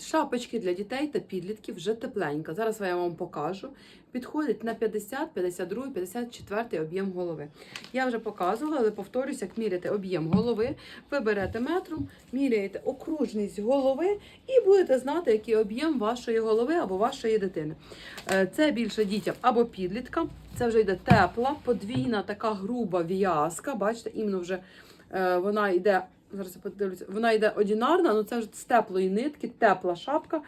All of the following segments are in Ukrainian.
Шапочки для дітей та підлітків вже тепленька. Зараз я вам покажу. Підходить на 50, 52, 54 об'єм голови. Я вже показувала, але повторюсь, як міряти об'єм голови. Ви берете метром, міряєте окружність голови і будете знати, який об'єм вашої голови або вашої дитини. Е, Це більше дітям або підліткам. Це вже йде тепла, подвійна, така груба в'язка. Бачите, іменно вже е, вона йде. Зараз я подивлюся, вона йде одінарна, але це вже з теплої нитки, тепла шапка,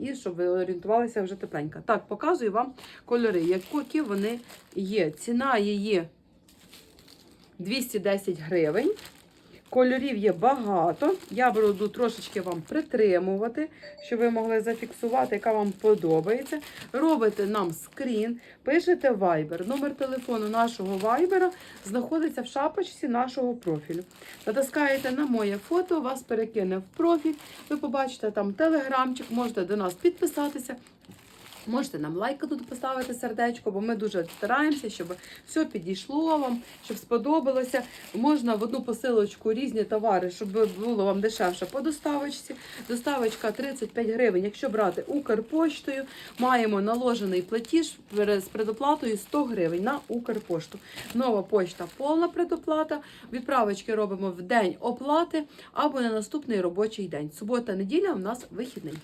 і щоб ви орієнтувалися вже тепленька. Так, показую вам кольори, які вони є. Ціна її 210 гривень. Кольорів є багато. Я буду трошечки вам притримувати, щоб ви могли зафіксувати, яка вам подобається. Робите нам скрін, пишете Viber. Номер телефону нашого Viber знаходиться в шапочці нашого профілю. Натискаєте на моє фото, вас перекине в профіль. Ви побачите там телеграмчик, можете до нас підписатися. Можете нам лайкнути, поставити сердечко, бо ми дуже стараємося, щоб все підійшло вам, щоб сподобалося. Можна в одну посилочку різні товари, щоб було вам дешевше по доставочці. Доставочка 35 гривень. Якщо брати Укрпоштою, маємо наложений платіж з предоплатою 100 гривень на Укрпошту. Нова почта повна предоплата. Відправочки робимо в день оплати або на наступний робочий день. Субота, неділя у нас вихідний.